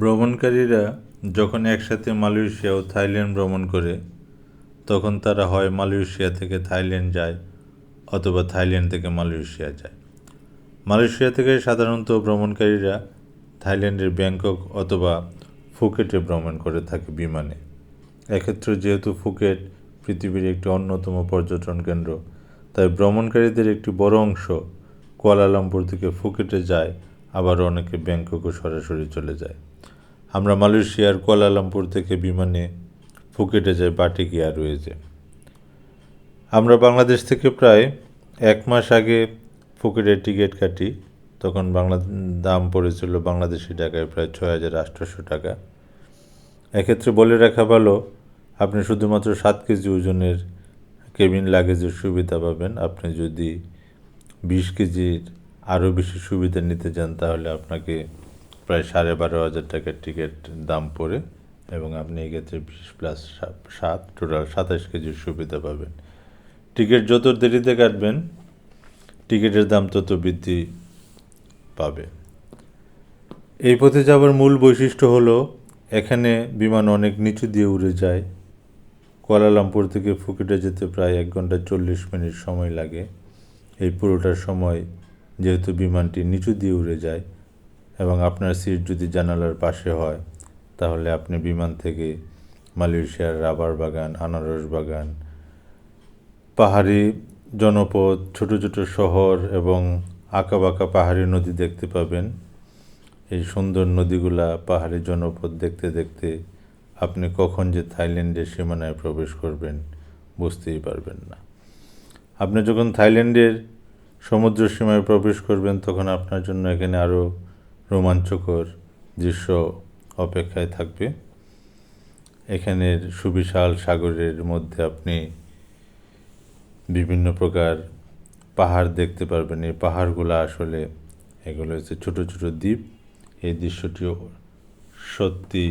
ভ্রমণকারীরা যখন একসাথে মালয়েশিয়া ও থাইল্যান্ড ভ্রমণ করে, তখন তারা হয় মালয়েশিয়া থেকে থাইল্যান্ড যায় অথবা থাইল্যান্ড থেকে মালয়েশিয়া যায়। মালয়েশিয়া থেকে সাধারণত ভ্রমণকারীরা থাইল্যান্ডের ব্যাংকক অথবা ফুকেটে ভ্রমণ করে থাকে বিমানে। এক্ষেত্রে যেহেতু ফুকেট পৃথিবীর একটি অন্যতম পর্যটন কেন্দ্র, তাই ভ্রমণকারীদের একটি বড় অংশ কুয়ালালামপুর থেকে ফুকেটে যায় আবার অনেকে ব্যাংককও সরাসরি চলে যায়। আমরা মালয়েশিয়ার কুয়ালালামপুর থেকে বিমানে ফুকেটে যাই বাটিক এয়ারওয়েজে আমরা বাংলাদেশ থেকে প্রায় এক মাস আগে ফুকেটের টিকিট কাটি। তখন বাংলা, দাম পড়েছিল বাংলাদেশি টাকায় প্রায় ছয় হাজার আটশোশো টাকা। এক্ষেত্রে বলে রাখা ভালো, আপনি শুধুমাত্র সাত কেজি ওজনের কেবিন লাগেজের সুবিধা পাবেন। আপনি যদি বিশ কেজির আরও বেশি সুবিধা নিতে চান, তাহলে আপনাকে প্রায় সাড়ে বারো হাজার টাকার টিকিট দাম পড়ে এবং আপনি এক্ষেত্রে বিশ প্লাস সাত টোটাল সাতাশ কেজির সুবিধা পাবেন। টিকিট যত দেরিতে কাটবেন টিকিটের দাম তত বৃদ্ধি পাবে। এই পথে যাওয়ার মূল বৈশিষ্ট্য হলো, এখানে বিমান অনেক নিচু দিয়ে উড়ে যায়। কুয়ালালামপুর থেকে ফুকেটে যেতে প্রায় এক ঘণ্টা চল্লিশ মিনিট সময় লাগে। এই পুরোটার সময় যেহেতু বিমানটি নিচু দিয়ে উড়ে যায় এবং আপনার সিট যদি জানালার পাশে হয়, তাহলে আপনি বিমান থেকে মালয়েশিয়ার রাবার বাগান, আনারস বাগান, পাহাড়ি জনপদ, ছোট ছোট শহর এবং আঁকাবাঁকা পাহাড়ি নদী দেখতে পাবেন। এই সুন্দর নদীগুলা পাহাড়ি জনপদ দেখতে দেখতে আপনি কখন যে থাইল্যান্ডের সীমানায় প্রবেশ করবেন বুঝতেই পারবেন না। আপনি যখন থাইল্যান্ডের সমুদ্র সীমায় প্রবেশ করবেন, তখন আপনার জন্য এখানে আরও রোমাঞ্চকর দৃশ্য অপেক্ষায় থাকবে। এখানের সুবিশাল সাগরের মধ্যে আপনি বিভিন্ন প্রকার পাহাড় দেখতে পারবেন। এই পাহাড়গুলো আসলে এগুলো হচ্ছে ছোট ছোট দ্বীপ। এই দৃশ্যটিও সত্যি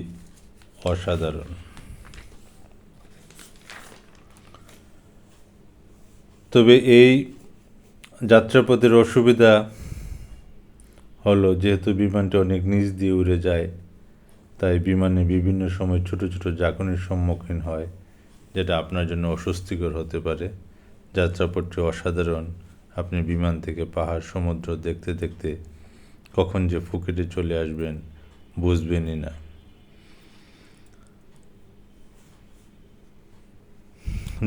অসাধারণ। তবে এই যাত্রাপথের অসুবিধা হলো, যেহেতু বিমানটি অনেক নিচ দিয়ে উড়ে যায়, তাই বিমানে বিভিন্ন সময় ছোট ছোট জাকনের সম্মুখীন হয়, যেটা আপনার জন্য অস্বস্তিকর হতে পারে। যাত্রাপথটি অসাধারণ। আপনি বিমান থেকে পাহাড়, সমুদ্র দেখতে দেখতে কখন যে ফুকেটে চলে আসবেন, বুঝবেনই না।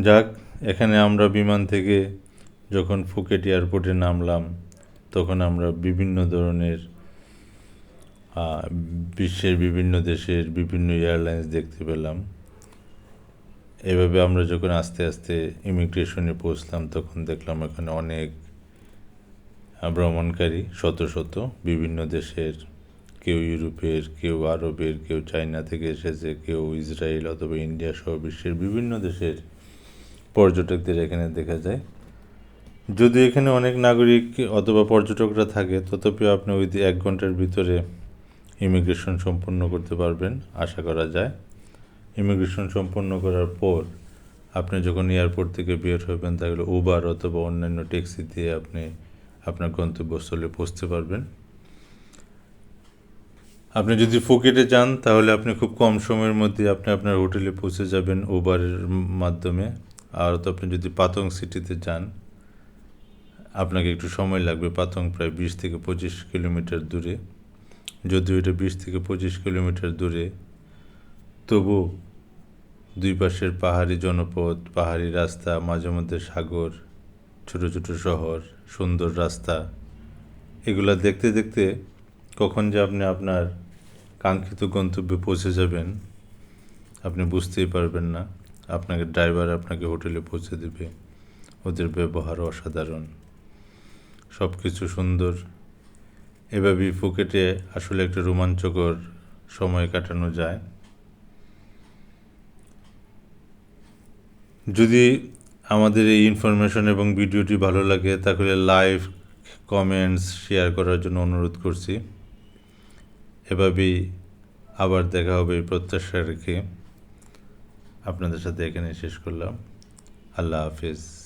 যাক, এখানে আমরা বিমান থেকে যখন ফুকেট এয়ারপোর্টে নামলাম, তখন আমরা বিভিন্ন ধরনের বিশ্বের বিভিন্ন দেশের বিভিন্ন এয়ারলাইন্স দেখতে পেলাম। এভাবে আমরা যখন আস্তে আস্তে ইমিগ্রেশনে পৌঁছলাম, তখন দেখলাম এখানে অনেক ভ্রমণকারী, শত শত, বিভিন্ন দেশের, কেউ ইউরোপের, কেউ আরবের, কেউ চায়না থেকে এসেছে, কেউ ইসরায়েল অথবা ইন্ডিয়া সহ বিশ্বের বিভিন্ন দেশের পর্যটকদের এখানে দেখা যায়। যদি এখানে অনেক নাগরিক অথবা পর্যটকরা থাকে তথাপিও আপনি ওই এক ঘণ্টার ভিতরে ইমিগ্রেশন সম্পূর্ণ করতে পারবেন, আশা করা যায়। ইমিগ্রেশন সম্পন্ন করার পর আপনি যখন এয়ারপোর্ট থেকে বের হবেন, তাহলে উবার অথবা অন্যান্য ট্যাক্সি দিয়ে আপনি আপনার গন্তব্যস্থলে পৌঁছতে পারবেন। আপনি যদি ফুকেটে যান, তাহলে আপনি খুব কম সময়ের মধ্যে আপনি আপনার হোটেলে পৌঁছে যাবেন উবারের মাধ্যমে। আর তো আপনি যদি পাতং সিটিতে যান আপনাকে একটু সময় লাগবে। পাতং প্রায় বিশ থেকে পঁচিশ কিলোমিটার দূরে। যদিও এটা বিশ থেকে পঁচিশ কিলোমিটার দূরে, তবু দুই পাশের পাহাড়ি জনপদ, পাহাড়ি রাস্তা, মাঝে মধ্যে সাগর, ছোট ছোট শহর, সুন্দর রাস্তা, এগুলো দেখতে দেখতে কখন যে আপনি আপনার কাঙ্ক্ষিত গন্তব্যে পৌঁছে যাবেন, আপনি বুঝতেই পারবেন না। আপনাকে ড্রাইভার আপনাকে হোটেলে পৌঁছে দেবে। ওদের ব্যবহার অসাধারণ। সব কিছু সুন্দর। এভাবেই ফুকেটে আসলে একটা রোমাঞ্চকর সময় কাটানো যায়। যদি আমাদের এই ইনফরমেশন এবং ভিডিওটি ভালো লাগে, তাহলে লাইভ কমেন্টস শেয়ার করার জন্য অনুরোধ করছি। এভাবেই আবার দেখা হবে প্রত্যাশা রেখে। আপনাদের সাথে এখানে শেষ করলাম। আল্লাহ হাফিজ।